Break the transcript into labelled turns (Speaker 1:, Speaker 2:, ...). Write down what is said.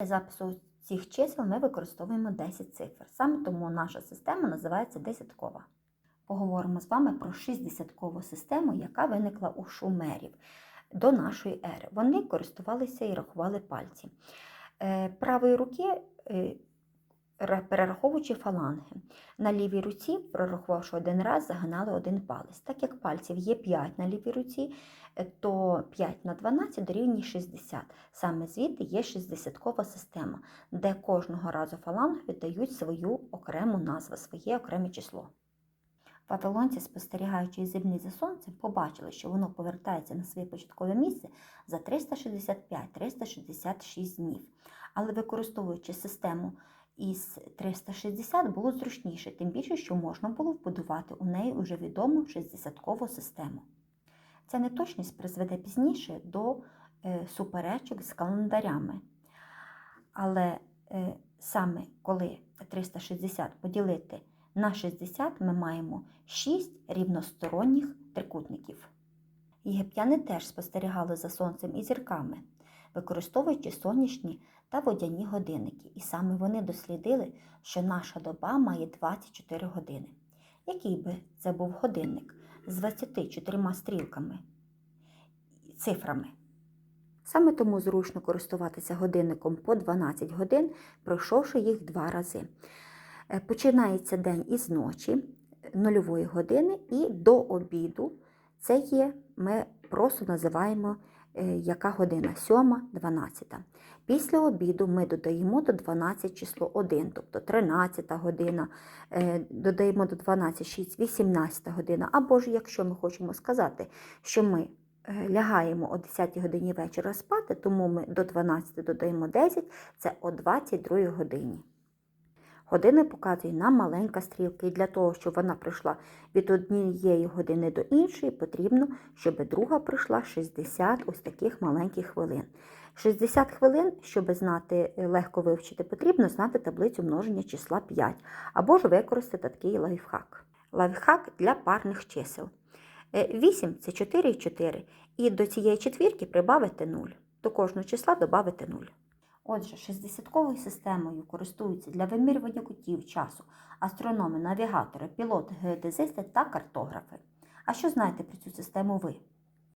Speaker 1: Для запису цих чисел ми використовуємо 10 цифр. Саме тому наша система називається десяткова. Поговоримо з вами про шістдесяткову систему, яка виникла у шумерів до нашої ери. Вони користувалися і рахували пальці. Е, Правої руки е, перераховуючи фаланги. На лівій руці, прорахувавши один раз, загинали один палець. Так як пальців є 5 на лівій руці, е, то 5 на 12 дорівнює 60. Саме звідти є шістдесяткова система, де кожного разу фаланги віддають свою окрему назву, своє окреме число. Вавилонці, спостерігаючи із землі за сонцем, побачили, що воно повертається на своє початкове місце за 365-366 днів. Але використовуючи систему із 360 було зручніше, тим більше, що можна було вбудувати у неї уже відому 60-кову систему. Ця неточність призведе пізніше до е, суперечок з календарями. Але е, саме коли 360 поділити на 60, ми маємо 6 рівносторонніх трикутників. Єгиптяни теж спостерігали за сонцем і зірками, використовуючи сонячні та водяні годинники, і саме вони дослідили, що наша доба має 24 години. Який би це був годинник з 24 стрілками, цифрами? Саме тому зручно користуватися годинником по 12 годин, пройшовши їх два рази. Е, Починається день із ночі, нульової години, і до обіду це є, ми просто називаємо яка година? 7, 12. Після обіду ми додаємо до 12 число 1, тобто 13 година, е, додаємо до 12 6, 18 година. Або ж, якщо ми хочемо сказати, що ми е, лягаємо о 10 годині вечора спати, тому ми до 12 додаємо 10, це о 22 годині. Години показує нам маленька стрілка, і для того, щоб вона пройшла від однієї години до іншої, потрібно, щоб друга пройшла 60 ось таких маленьких хвилин. 60 хвилин, щоб знати, е, легко вивчити, потрібно знати таблицю множення числа 5, або ж використати такий лайфхак. Лайфхак для парних чисел. 8 це 4 і 4, і до цієї четвірки прибавити 0. До кожного числа додати 0. Отже, 60-ковою системою користуються для вимірювання кутів часу астрономи, навігатори, пілоти, геодезисти та картографи. А що знаєте про цю систему ви?